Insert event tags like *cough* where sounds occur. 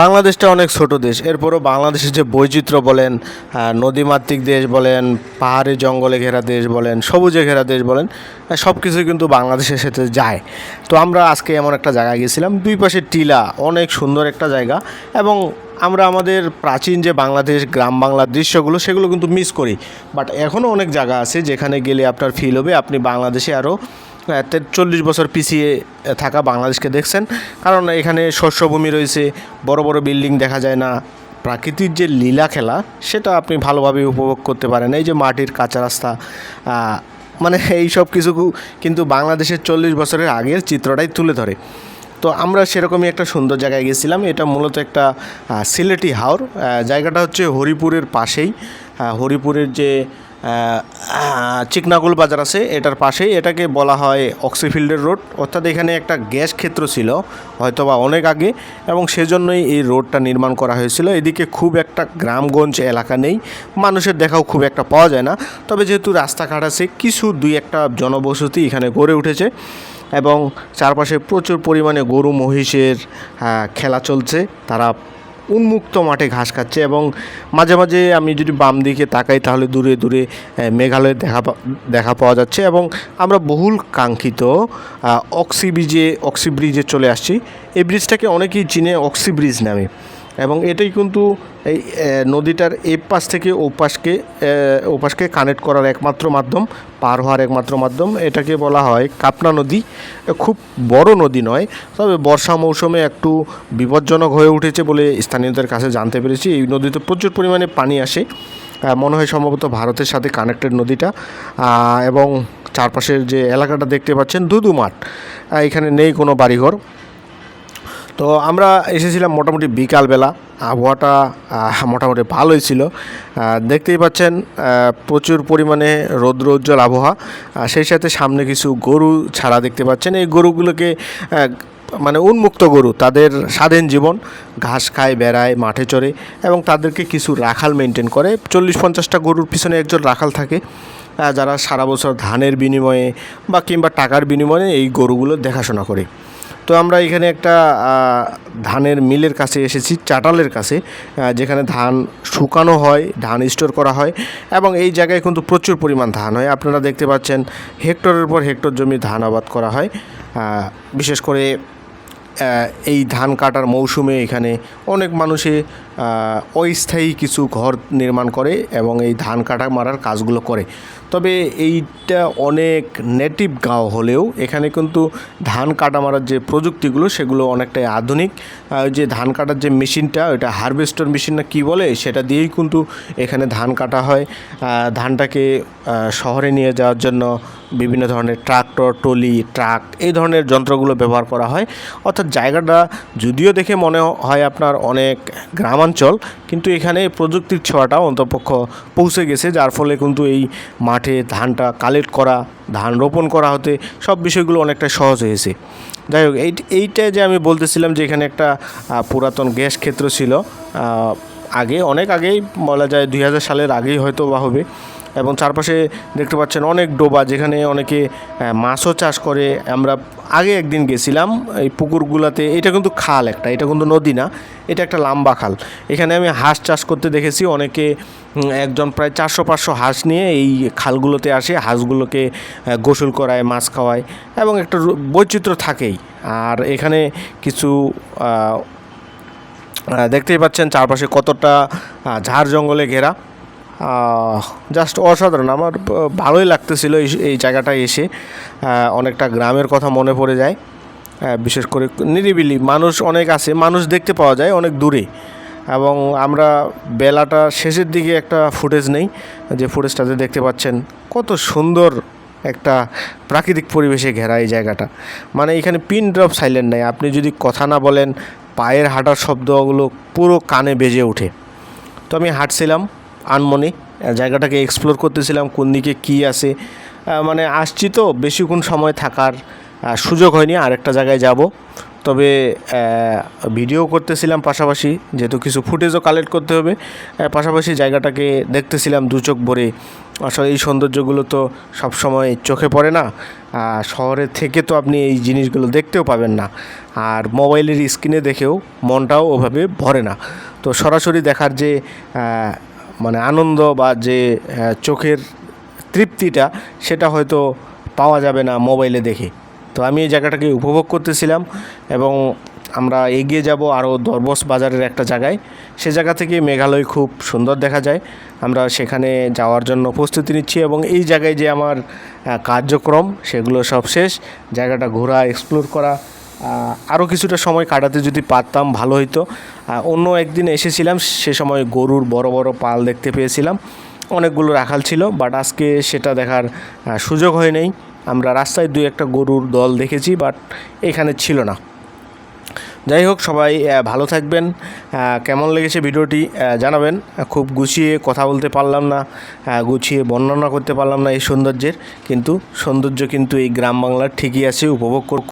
বাংলাদেশটা অনেক ছোট দেশ। এরপরও বাংলাদেশের যে বৈচিত্র্য বলেন নদীমাতৃক দেশ বলেন, পাহাড়ি জঙ্গলে ঘেরা দেশ বলেন, সবুজে ঘেরা দেশ বলেন সব কিছুই কিন্তু বাংলাদেশের সাথে যায়। তো আমরা আজকে এমন একটা জায়গায় গেছিলাম, দুই পাশে টিলা, অনেক সুন্দর একটা জায়গা এবং আমরা আমাদের প্রাচীন যে বাংলাদেশ, গ্রাম বাংলার দৃশ্যগুলো, সেগুলো কিন্তু মিস করি। বাট এখনও অনেক জায়গা আছে যেখানে গেলে আপনার ফিল হবে, আপনি বাংলাদেশে আরও চল্লিশ বছর পিছিয়ে থাকা বাংলাদেশকে দেখছেন। কারণ এখানে শস্যভূমি রয়েছে, বড় বড় বিল্ডিং দেখা যায় না। প্রাকৃতিক যে লীলা খেলা, সেটা আপনি ভালোভাবে উপভোগ করতে পারেন। এই যে মাটির কাঁচা রাস্তা মানে *laughs* এই সব কিছু কিন্তু বাংলাদেশের চল্লিশ বছরের আগের চিত্রটাই তুলে ধরে। তো আমরা সেরকমই একটা সুন্দর জায়গায় গেছিলাম। এটা মূলত একটা সিলেটি হাওর। জায়গাটা হচ্ছে হরিপুরের পাশেই। হরিপুরের যে চিকনাগুল বাজার আছে, এটার পাশেই এটাকে বলা হয় অক্সিফিল্ডের রোড। অর্থাৎ এখানে একটা গ্যাস ক্ষেত্র ছিল, হয়তোবা অনেক আগে, এবং সেজন্যই এই রোডটা নির্মাণ করা হয়েছিল। এদিকে খুব একটা গ্রামগঞ্জ এলাকা নেই, মানুষের দেখাও খুব একটা পাওয়া যায় না। তবে যেহেতু রাস্তাঘাট আছে, কিছু দুই একটা জনবসতি এখানে গড়ে উঠেছে, এবং চারপাশে প্রচুর পরিমাণে গরু মহিষের খেলা চলছে। তারা উন্মুক্ত মাঠে ঘাস খাচ্ছে এবং মাঝে মাঝে আমি যদি বাম দিকে তাকাই তাহলে দূরে দূরে মেঘালয় দেখা দেখা পাওয়া যাচ্ছে এবং আমরা বহুল কাঙ্ক্ষিত অক্সিব্রিজে অক্সি ব্রিজে অক্সি ব্রিজে চলে আসছি। এই ব্রিজটাকে অনেকেই চিনে অক্সি ব্রিজ নামে। এবং এটাই কিন্তু এই নদীটার এ পাশ থেকে ও পাশকে আহ, ও পাশকে কানেক্ট করার একমাত্র মাধ্যম পার হওয়ার একমাত্র মাধ্যম। এটাকে বলা হয় কাপনা নদী। খুব বড় নদী নয় তবে বর্ষা মৌসুমে একটু বিপজ্জনক হয়ে উঠেছে বলে স্থানীয়দের কাছে জানতে পেরেছি। এই নদীতে প্রচুর পরিমাণে পানি আসে। মনে হয় সম্ভবত ভারতের সাথে কানেক্টেড নদীটা। এবং চারপাশের যে এলাকাটা দেখতে পাচ্ছেন দুদু মাঠ এখানে নেই কোনো বাড়িঘর। তো আমরা এসেছিলাম মোটামুটি বিকালবেলা। আবহাওয়াটা মোটামুটি ভালোই ছিল। দেখতেই পাচ্ছেন প্রচুর পরিমাণে রৌদ্র উজ্জ্বল আবহাওয়া। সেই সাথে সামনে কিছু গরু ছাড়া দেখতে পাচ্ছেন। এই গরুগুলোকে মানে উন্মুক্ত গরু, তাদের স্বাধীন জীবন। ঘাস খায়, বেড়ায়, মাঠে চড়ে এবং তাদেরকে কিছু রাখাল মেনটেন করে। চল্লিশ পঞ্চাশটা গরুর পিছনে একজন রাখাল থাকে। যারা সারা বছর ধানের বিনিময়ে বা কিংবা টাকার বিনিময়ে এই গরুগুলো দেখাশোনা করে। তো আমরা এখানে একটা ধানের মিলের কাছে এসেছি, চাটালের কাছে যেখানে ধান শুকানো হয়, ধান স্টোর করা হয়, এবং এই জায়গায় কিন্তু প্রচুর পরিমাণ ধান হয়। আপনারা দেখতে পাচ্ছেন, হেক্টরের পর হেক্টর জমি ধান আবাদ করা হয়। বিশেষ করে এই ধান কাটার মৌসুমে এখানে অনেক মানুষে অস্থায়ী কিছু ঘর নির্মাণ করে এবং এই ধান কাটা মারার কাজগুলো করে। তবে এইটা অনেক নেটিভ গাঁও হলেও এখানে কিন্তু ধান কাটা মারার যে প্রযুক্তিগুলো, সেগুলো অনেকটাই আধুনিক। যে ধান কাটার যে মেশিনটা ওটা হারভেস্টার মেশিন না কী বলে, সেটা দিয়েই কিন্তু এখানে ধান কাটা হয়। ধানটাকে শহরে নিয়ে যাওয়ার জন্য বিভিন্ন ধরনের ট্রাক্টর টলি ট্রাক এই ধরনের যন্ত্রগুলো ব্যবহার করা হয়। অর্থাৎ জায়গাটা যদিও দেখে মনে হয় আপনার অনেক গ্রামাঞ্চল, কিন্তু এখানে প্রযুক্তির ছোঁয়াটা অন্তপক্ষ পৌঁছে গেছে, যার ফলে কিন্তু এই মাঠে ধানটা কালেক্ট করা, ধান রোপণ করা হতে সব বিষয়গুলো অনেকটা সহজ হয়েছে। যাই হোক, এই এইটা যে আমি বলতেছিলাম যে এখানে একটা পুরাতন গ্যাস ক্ষেত্র ছিল আগে, অনেক আগেই বলা যায় দুই হাজার সালের আগেই হয়তো বা হবে। এবং চারপাশে দেখতে পাচ্ছেন অনেক ডোবা যেখানে অনেকে মাছও চাষ করে। আমরা আগে একদিন গেছিলাম, এই পুকুরগুলোতে, এটা কিন্তু খাল একটা, এটা কিন্তু নদী না, এটা একটা লম্বা খাল। এখানে আমি হাঁস চাষ করতে দেখেছি, অনেকে একজন প্রায় চারশো পাঁচশো হাঁস নিয়ে এই খালগুলোতে আসে, হাঁসগুলোকে গোসল করায়, মাছ খাওয়ায় এবং একটা বৈচিত্র্য থাকেই। আর এখানে কিছু দেখতেই পাচ্ছেন চারপাশে কতটা ঝাড় জঙ্গলে ঘেরা। জাস্ট অসাধারণ। আমার ভালোই লাগতেছিল এই জায়গাটায় এসে। অনেকটা গ্রামের কথা মনে পড়ে যায়। বিশেষ করে নিরিবিলি। মানুষ অনেক আছে, মানুষ দেখতে পাওয়া যায় অনেক দূরে। এবং আমরা বেলাটা শেষের দিকে একটা ফুটেজ নেই, যে ফুটেজটাতে দেখতে পাচ্ছেন কত সুন্দর একটা প্রাকৃতিক পরিবেশে ঘেরা এই জায়গাটা। মানে এখানে পিন ড্রপ সাইলেন্ট নাই। আপনি যদি কথা না বলেন, পায়ের হাঁটার শব্দগুলো পুরো কানে বেজে ওঠে। তো আমি হাঁটছিলাম আনমনে জায়গাটাকে এক্সপ্লোর করতেছিলাম, কোন দিকে কী আছে। মানে আসছি তো, বেশিক্ষণ সময় থাকার সুযোগ হয়নি, আরেকটা জায়গায় যাব। তবে ভিডিও করতেছিলাম পাশাপাশি, যেহেতু কিছু ফুটেজও কালেক্ট করতে হবে পাশাপাশি জায়গাটাকে দেখতেছিলাম দু চোখ ভরে। আসলে এই সৌন্দর্যগুলো তো সবসময় চোখে পড়ে না আর শহরের থেকে তো আপনি এই জিনিসগুলো দেখতেও পাবেন না। আর মোবাইলের স্ক্রিনে দেখেও মনটাও ওভাবে ভরে না। তো সরাসরি দেখার যে মানে আনন্দ বা যে চোখের তৃপ্তিটা সেটা হয়তো পাওয়া যাবে না মোবাইলে দেখে। তো আমি এই জায়গাটাকে উপভোগ করতেছিলাম এবং আমরা এগিয়ে যাব আরও দরবস বাজারের একটা জায়গায়। সে জায়গা থেকে মেঘালয় খুব সুন্দর দেখা যায়। আমরা সেখানে যাওয়ার জন্য প্রস্তুতি নিচ্ছি এবং এই জায়গায় যে আমার কার্যক্রম সেগুলো সব শেষ। জায়গাটা ঘোরা এক্সপ্লোর করা আরও কিছুটা সময় কাটাতে যদি পারতাম, ভালো হতো অন্য একদিন এসেছিলাম, সে সময় গরুর বড় বড় পাল দেখতে পেয়েছিলাম। অনেকগুলো রাখাল ছিল বাট আজকে সেটা দেখার সুযোগ হয় নাই। আমরা রাস্তায় দুই একটা গরুর দল দেখেছি বাট এখানে ছিল না। যাই হোক, সবাই ভালো থাকবেন। কেমন লেগেছে ভিডিওটি জানাবেন। খুব গুছিয়ে কথা বলতে পারলাম না গুছিয়ে বর্ণনা করতে পারলাম না এই সৌন্দর্যের, কিন্তু সৌন্দর্য কিন্তু এই গ্রাম বাংলার ঠিকই আছে, উপভোগ